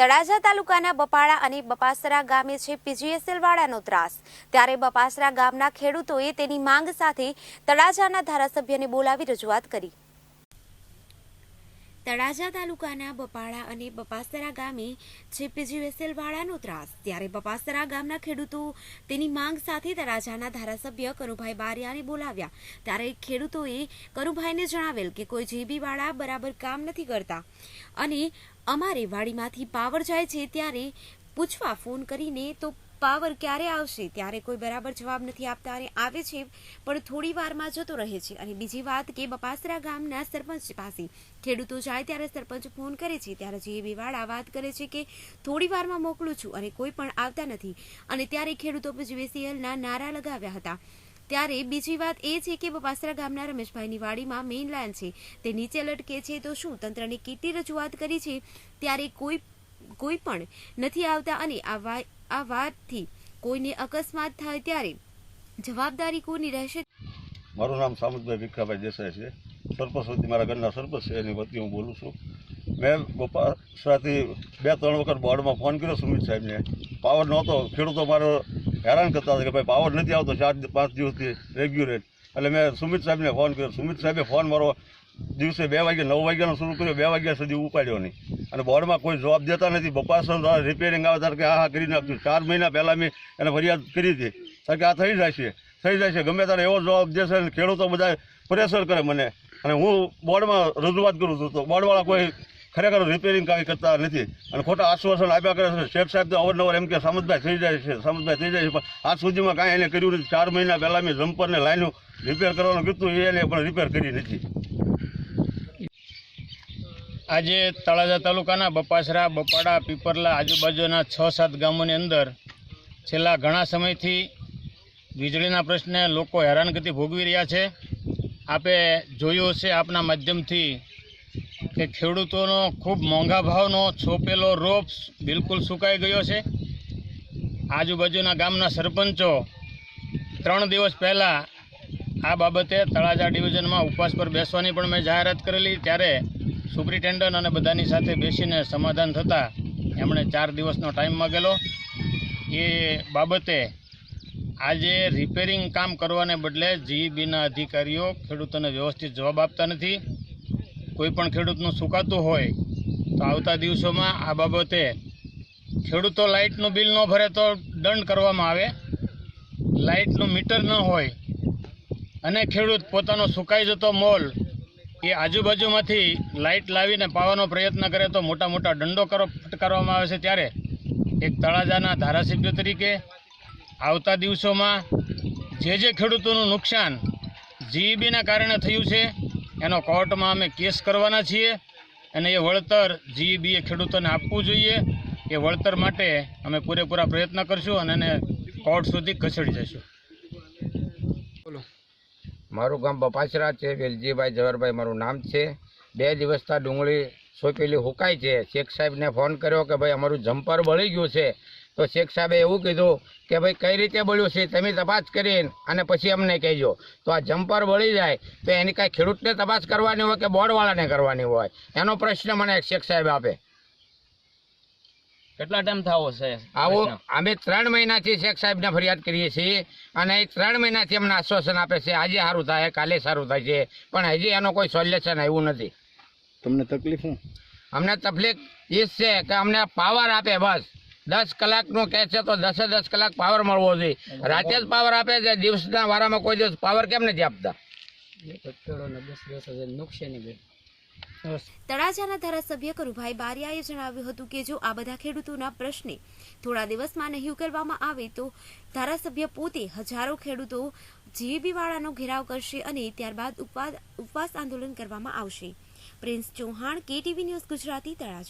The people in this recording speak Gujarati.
તળાજા તાલુકાના બપાળા અને બપાસરા ગામે છે પીજીએસએલ વાળાનો ત્રાસ. ત્યારે બપાસરા ગામના ખેડૂતોએ તેની માંગ સાથે તળાજાના ધારાસભ્યને બોલાવી રજૂઆત કરી. તળાજા તાલુકાના બપાળા અને બપાસરા ગામે છે પીજીએસએલ વાળાનો ત્રાસ. ત્યારે બપાસરા ગામના ખેડૂતો તેની માંગ સાથે તળાજાના ધારાસભ્ય કરુભાઈ બારિયાને બોલાવ્યા. ત્યારે ખેડૂતોએ કરુભાઈને જણાવેલ કે કોઈ જેબી વાળા બરાબર કામ નથી કરતા અને અમારે વાડીમાંથી પાવર જાય છે ત્યારે પૂછવા ફોન કરીને તો પાવર ક્યારે આવશે ત્યારે કોઈ બરાબર જવાબ નથી આપતા અને આવે છે, પણ થોડી વારમાં જતો રહે છે. અને બીજી વાત કે બપાસરા ગામના સરપંચ પાસે ખેડૂતો જાય ત્યારે સરપંચ ફોન કરે છે, ત્યારે જે વાળા વાત કરે છે કે થોડી વારમાં મોકલું છું અને કોઈ પણ આવતા નથી. અને ત્યારે ખેડૂતો પીજીવીસીએલના નારા લગાવ્યા હતા. ત્યારે બીજી વાત એ છે કે બપાસરા ગામના રમેશભાઈની વાડીમાં મેઇન લાઇન છે. તે નીચે લટકે છે તો શું? તંત્રને કેટલી રજૂઆત કરી છે. ત્યારે કોઈ કોઈ પણ નથી આવતા અને આ વાતથી કોઈને અકસ્માત થાય ત્યારે જવાબદારી કોની રહેશે. મારું નામ સામુદભાઈ ભીખાભાઈ દેસાઈ છે. સરપંચ સુધી મારા ઘરના સરપંચ છે. એની વતી હું બોલું છું. મેં બપાસરાથી બે, ત્રણ વખત બોર્ડમાં ફોન કર્યો સુમિત સાહેબને. પાવર નહોતો. ખેડૂતો મારો હેરાન કરતા હતા કે ભાઈ પાવર નથી આવતો ચાર પાંચ દિવસથી રેગ્યુલેટ એટલે મેં સુમિત સાહેબને ફોન કર્યો. સુમિત સાહેબે ફોન મારો દિવસે બે વાગે નવ વાગ્યાનો શરૂ કર્યો. બે વાગ્યા સુધી ઉપાડ્યો નહીં. અને બોર્ડમાં કોઈ જવાબ દેતા નથી. બપાસન રિપેરિંગ આવે ત્યારે કે હા હા કરી નાખ્યું ચાર મહિના પહેલાં મેં એને ફરિયાદ કરી હતી. કારણ કે આ થઈ જાય છે થઈ જાય છે ગમે ત્યારે એવો જવાબ દેશે અને ખેડૂતો બધા પ્રેશર કરે મને. અને હું બોર્ડમાં રજૂઆત કરું છું તો બોર્ડવાળા કોઈ ખરેખર રિપેરિંગ કાંઈ કરતા નથી. અને ખોટા આશ્વાસન આપ્યા કરે છે. શેઠ સાહેબ તો અવારનવાર એમ કે સમજભાઈ થઈ જાય છે સમજભાઈ થઈ જાય છે. પણ આજ સુધીમાં કાંઈ એને કર્યું નથી. ચાર મહિના પહેલાં મેં જમ્પરને લાઈનું રિપેર કરવાનું કીધું એને પણ રિપેર કરી નથી. આજે તળાજા તાલુકાના બપાસરા, બપાડા, પીપરલા આજુબાજુના છ સાત ગામોની અંદર છેલ્લા ઘણા સમયથી વીજળીના પ્રશ્ને લોકો હેરાનગતિ ભોગવી રહ્યા છે. આપે જોયું હશે આપના માધ્યમથી કે ખેડૂતોનો ખૂબ મોંઘા ભાવનો છોપેલો રોપ બિલકુલ સુકાઈ ગયો છે. આજુબાજુના ગામના સરપંચો ત્રણ દિવસ પહેલાં આ બાબતે તળાજા ડિવિઝનમાં ઉપવાસ પર બેસવાની પણ મેં જાહેરાત કરેલી. ત્યારે સુપ્રિન્ટેન્ડન્ટ અને બધાની સાથે બેસીને સમાધાન થતાં એમણે ચાર દિવસનો ટાઈમ માગેલો. એ બાબતે આજે રિપેરિંગ કામ કરવાને બદલે જીઈબીના અધિકારીઓ ખેડૂતોને વ્યવસ્થિત જવાબ આપતા નથી. કોઈ પણ ખેડૂતનું સુકાતું હોય તો આવતા દિવસોમાં આ બાબતે ખેડૂતો લાઇટનું બિલ ન ભરે તો દંડ કરવામાં આવે. લાઇટનું મીટર ન હોય અને ખેડૂત પોતાનો સુકાઈ જતો મોલ એ આજુબાજુમાંથી લાઇટ લાવીને પાવાનો પ્રયત્ન કરે તો મોટા મોટા દંડો કરો, ફટકારવામાં આવે છે ત્યારે એક તળાજાના ધારાસભ્ય તરીકે આવતા દિવસોમાં જે જે ખેડૂતોનું નુકસાન જીઈબીના કારણે થયું છે, એનો કોર્ટમાં અમે કેસ કરવાના છીએ અને એ વળતર જીઈબીએ ખેડૂતોને આપવું જોઈએ. એ વળતર માટે અમે પૂરેપૂરા પ્રયત્ન કરશું અને એને કોર્ટ સુધી ખસેડી જઈશું. મારું ગામ બપાસરા છે, વેલજીભાઈ જવરભાઈ મારું નામ છે. બે દિવસથી ડુંગળી સોંપેલી હુકાય છે. શેખ સાહેબને ફોન કર્યો કે ભાઈ અમારું જમ્પર બળી ગયું છે. તો શેખ સાહેબે એવું કીધું કે ભાઈ કઈ રીતે બળ્યું છે તમે તપાસ કરીને અને પછી અમને કહેજો. તો આ જમ્પર બળી જાય તો એની કાંઈ ખેડૂતને તપાસ કરવાની હોય કે બોર્ડવાળાને કરવાની હોય? એનો પ્રશ્ન મને શેખ સાહેબ આપે. કેટલા ટાઈમ થવો છે આવો અમે ત્રણ મહિનાથી શેખ સાહેબને ફરિયાદ કરીએ છીએ અને એ ત્રણ મહિનાથી અમને આશ્વાસન આપે છે આજે સારું થાય કાલે સારું થાય છે પણ હજી એનો કોઈ સોલ્યુશન આવ્યું નથી. તમને તકલીફ શું? અમને તકલીફ એ જ છે કે અમને પાવર આપે બસ. દસ કલાકનું કહે છે તો દસે દસ કલાક પાવર મળવો જોઈએ. રાતે જ પાવર આપે છે દિવસના વારામાં કોઈ દિવસ પાવર કેમ નથી આપતા? તળાજાના ધારાસભ્ય કરુભાઈ બારિયાએ જણાવ્યું હતું કે જો આ બધા ખેડૂતોના પ્રશ્ને થોડા દિવસમાં નહીં ઉકેલવામાં આવે તો ધારાસભ્ય પોતે હજારો ખેડૂતો જીબી વાળાનો ઘેરાવ કરશે અને ત્યારબાદ ઉપવાસ આંદોલન કરવામાં આવશે. Prince Chauhan, KTV news Gujarati, Talaja.